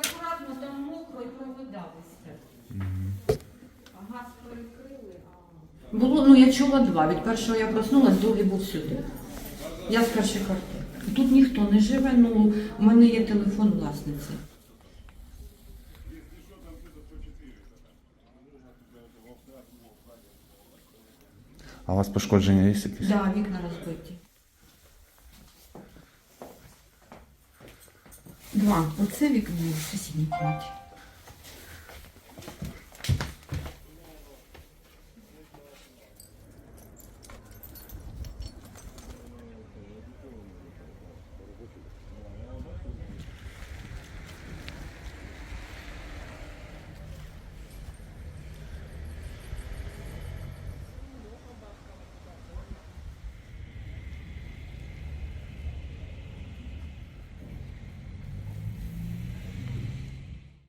Акуратно там мокро і. А газ перекрили, а. Було, ну я чула два. Від першого я проснулась, другий був сюди. Я з першої квартири. Тут ніхто не живе, ну у мене є телефон власниці. А у вас пошкодження є якісь? Так, вікна розбиті. Два. Оце вікно в сусідній кімнаті.